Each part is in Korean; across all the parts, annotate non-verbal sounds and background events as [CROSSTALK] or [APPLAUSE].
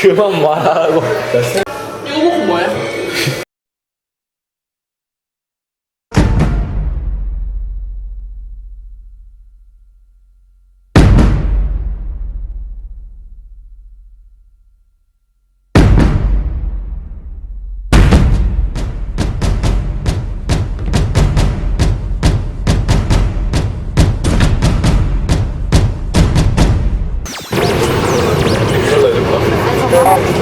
그만 말하고. 어, 뭐.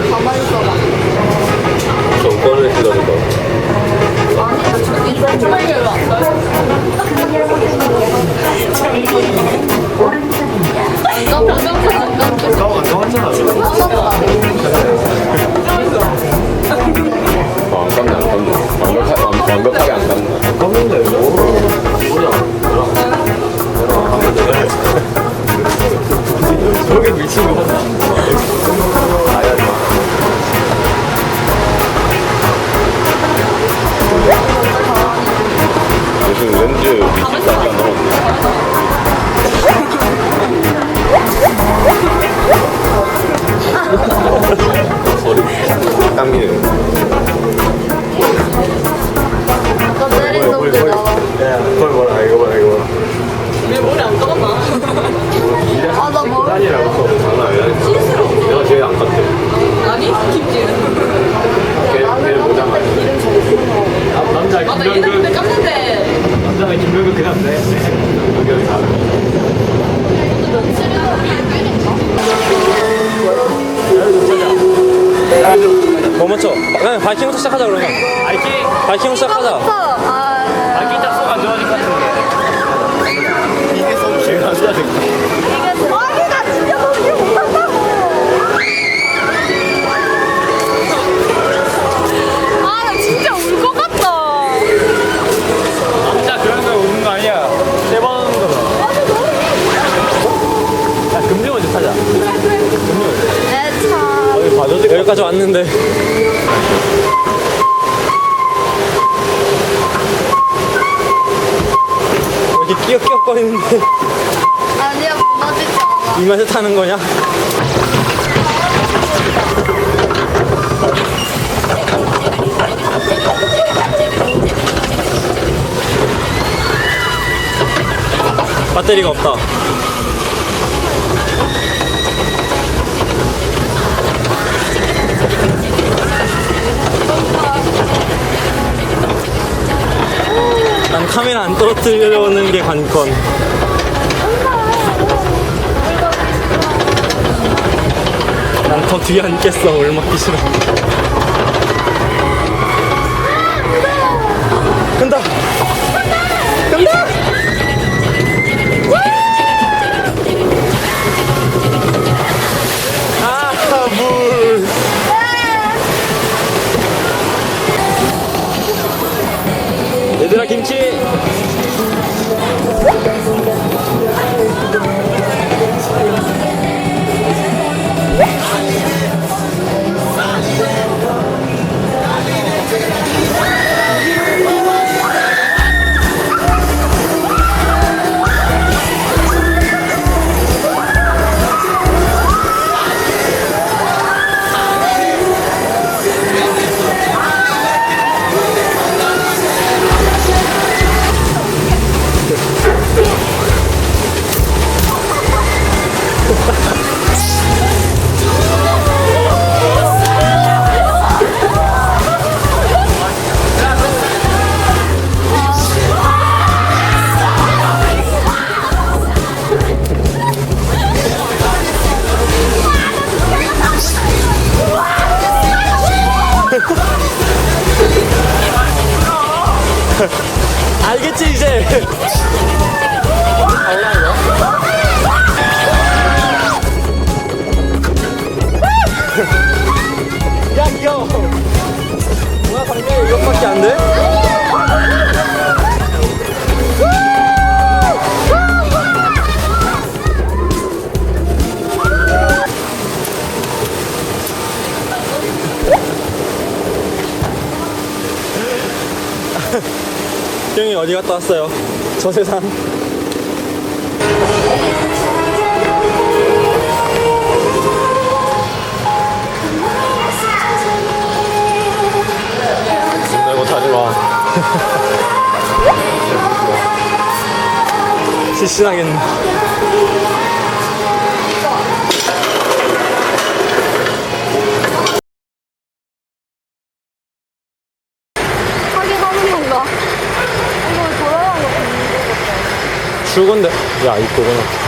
같다. 왔는데 여기 끼역끼역거리는데 아니야 무너지지 않아. 이 맛에 타는 거냐? 배터리가 없다. 카메라 안 떨어뜨려는 게 관건. 난 더 뒤에 앉겠어. 올맞기 싫어. 간다. 간다. 일정이 어디 갔다 왔어요? 저 세상. 내 못하지 마. 실신하겠네. 출근데. 야, 이거구나.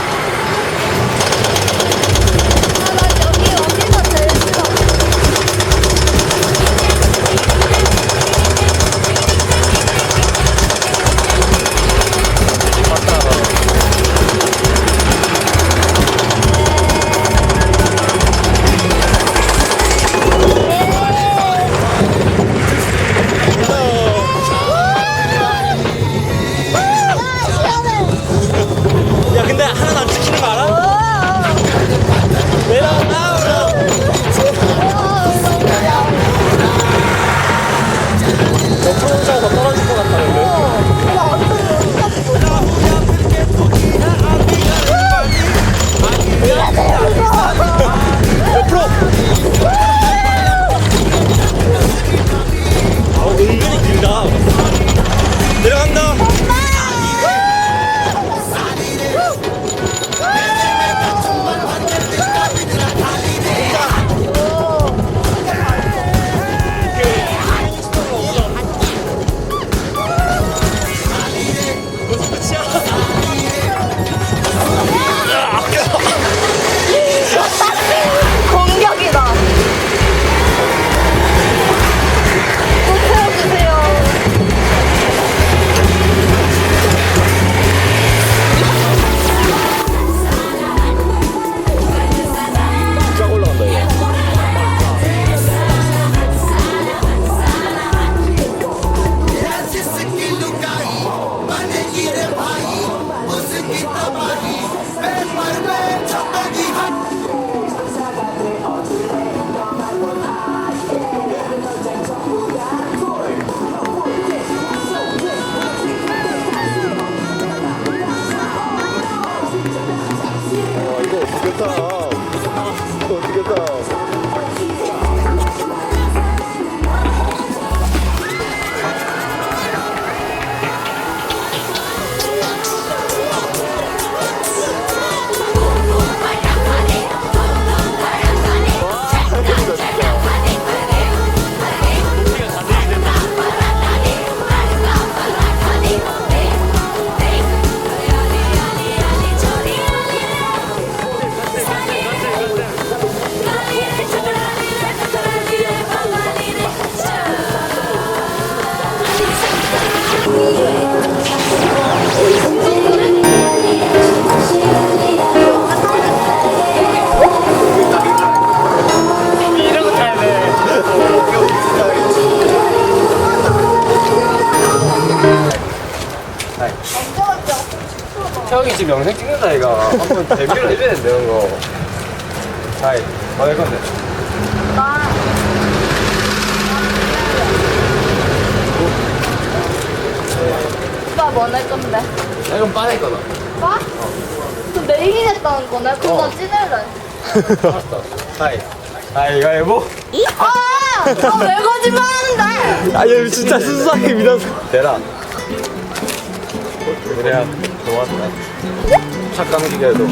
지금 영상 찍는다 이가 한번 데뷔를 해줘야 된다 이런 거 자이 뭐할 건데 오빠 뭐 낼 건데? 나 이건 빠낼 거다 오빠? 그럼 내일 했다는 거네? 그럼 나 찌낼래. 알았어 자이 자이 이거 해보 아! 너왜 거짓말 하는데? 아, 얘 진짜 순수하게 믿었어. 대라 그래야 좋았다 기계도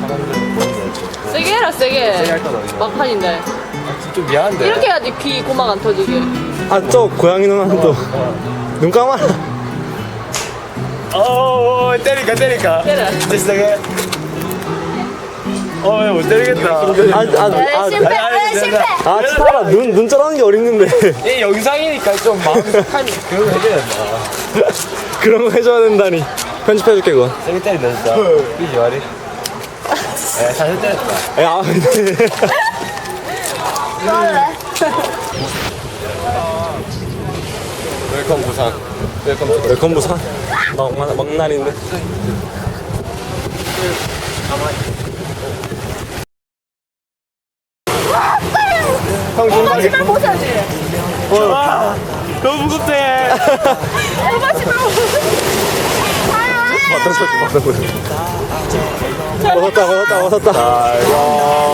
사람들은 보는데 세게 해라 세게. 세게 할건 아니야 막판인데. 좀 미안한데 이렇게 해야지 귀 고막 안 터지게. 아, 저 고양이 누나도 눈 감아라. 어 때릴까 때릴까 때려. 진짜 세게 어못 때리겠다 아, 아, 네, 아, 실패, 아니, 아니, 네, 실패. 아, 차라 눈, 눈 쩌라는 게 어딨는데. [LAUGHS] 이 영상이니까 좀 마음 한 그런 거 해줘야 된다 그런 거 해줘야 된다니. 편집해줄게, 그건. 세게 때린다 진짜 삐지 말이 에 사실 때렸다 야, 근데. 그럴래? 웰컴 부산 웰컴 투 웰컴 부산? 막, 막, 막날인데. 형 중간에 신발 벗어야지. 너무 무섭대 오빠. 어떤 소리, 어떤 소리. 벗었다, 벗었다, 벗었다. 달가시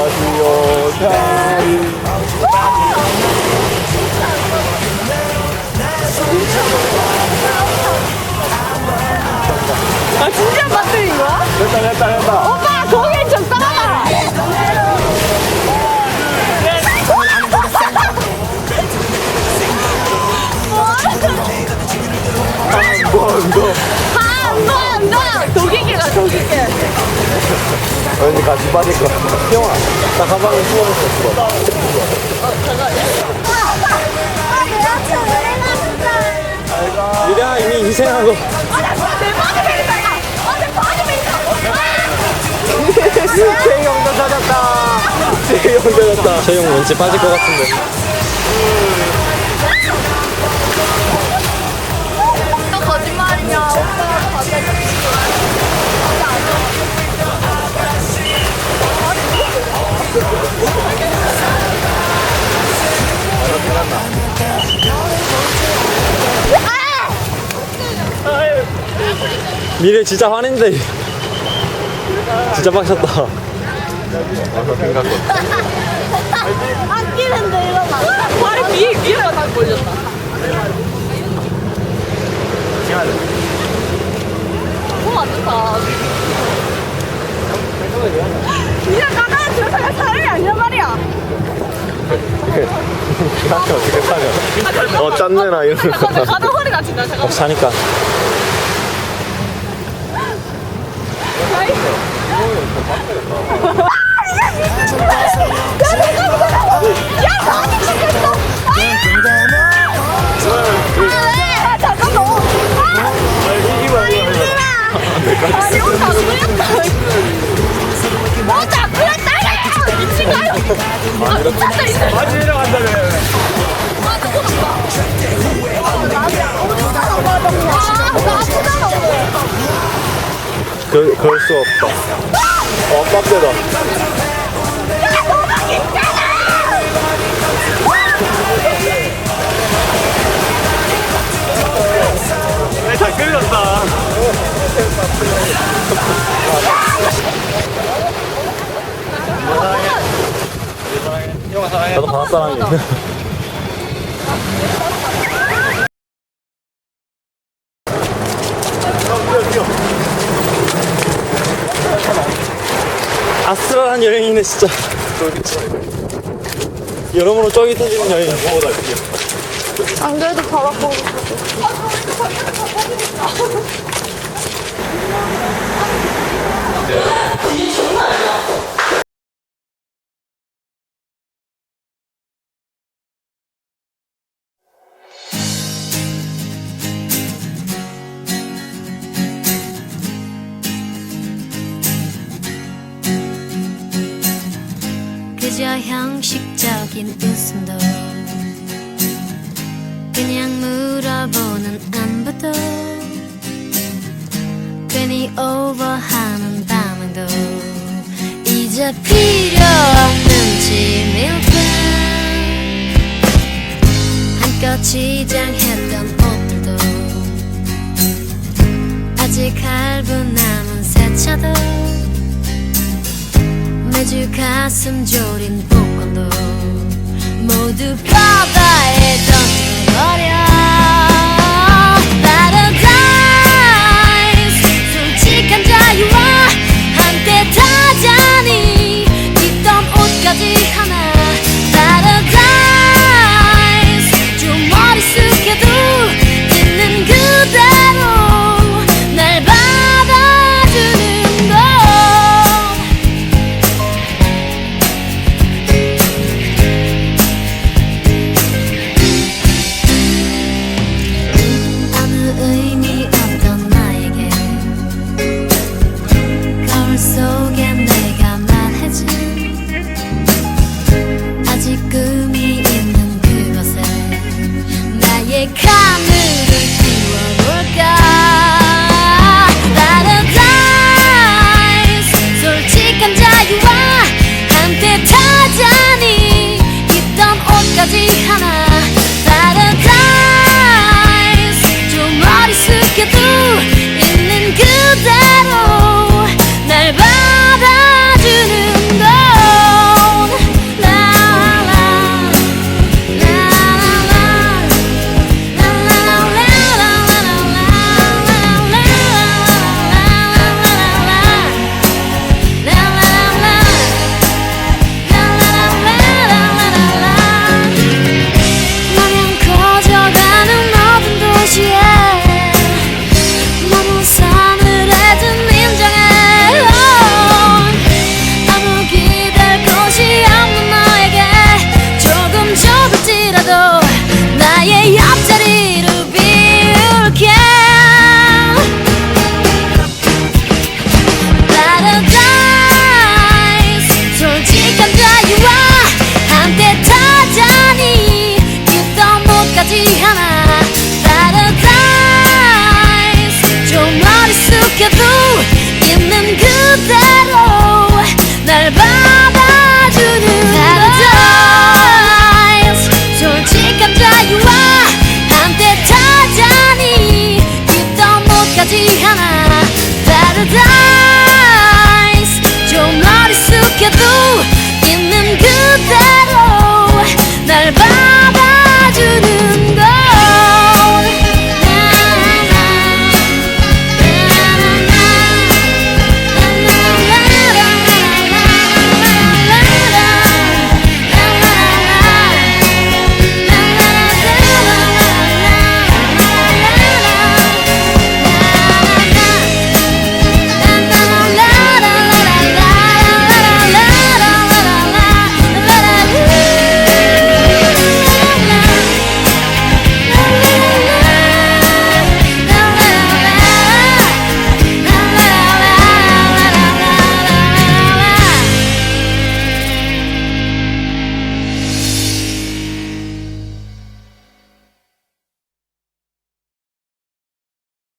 왠지 같이 빠질 거 형아 나 가방에 수원했어. 유리야 이미 희생하고 제 형도 찾았다. 제형 찾았다. 제형 왠지 빠질 것 같은데 미래 진짜 화낸데 진짜 빡쳤다 아끼는데 이거 막. 발이 위에 위에가 다 걸렸다. 너무 안 좋다. 그냥 가다가 들어가야 사람이 아니란 말이야. 어떻게 [LAUGHS] 사냐 어 짠내나 이런 잠깐만 가다 허리 다친다. 잠깐만. 사니까 그, 그럴 수 없다. 어 빡세다. 다 끌렸다. 나도 바다 사람이 여행이네 진짜. 여러모로 터지는 여행 안 그래도 바로 보고 그저 지장했던 옷들도 아직 할부 남은 새 차도 매주 가슴 졸인 복권도 모두 바다에 던져버려